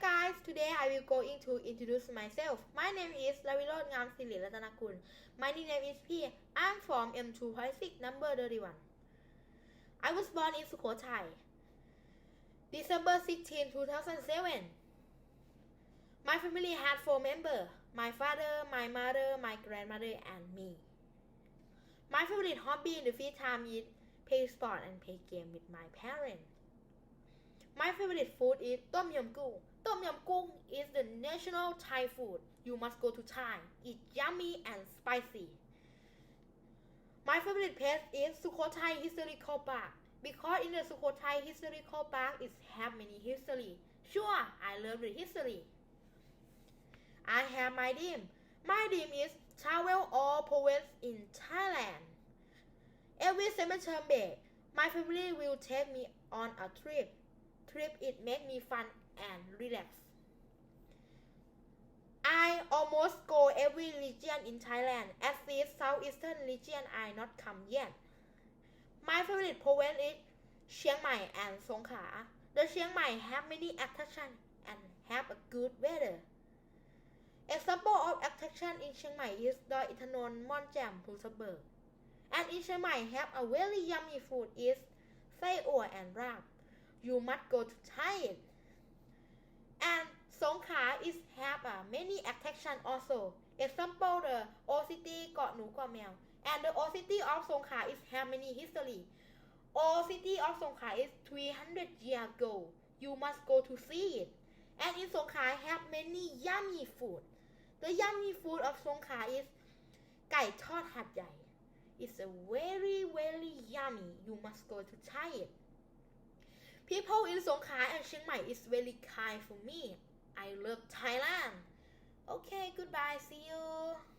guys, today I will going to introduce myself. My name is Lavirod Ngam Siri Ratanakul. My nickname is P. I'm from M2.6 number 31. I was born in Sukhothai, December 16, 2007. My family had four members my father, my mother, my grandmother, and me. My favorite hobby in the free time is play sport and play game with my parents. My favorite food is Tom Yum Goong. Tom Yum Goong is the national Thai food. You must go to Thai. It's yummy and spicy. My favorite place is Sukhothai Historical Park because in the Sukhothai Historical Park it have many history. Sure, I love the history. I have my dream. My dream is travel all province in Thailand. Every semester my family will take me on a trip. trip it made me fun and relax I almost go every region in Thailand at least southeastern region I not come yet My favorite province is เชียงใหม่ and สงขลา The เชียงใหม่ have many attraction and have a good weather Example of attraction in เชียงใหม่ is ดอยอินทนนท์ม่อนแจ่มภูสเบิก and in เชียงใหม่ have a very yummy food is ไส้อั่ว and ราบ You must go to try it. And Songkhla is have uh, many attraction also. Example the old city Got Nu Got Mel. And the old city of Songkhla is have many history. Old city of Songkhla is 300 years ago. You must go to see it. And in Songkhla have many yummy food. The yummy food of Songkhla is ไก่ทอดหัดใหญ่ It's a very very yummy. You must go to try it. People in Songkhla and Chiang Mai is very kind for me. I love Thailand. Okay, goodbye. See you.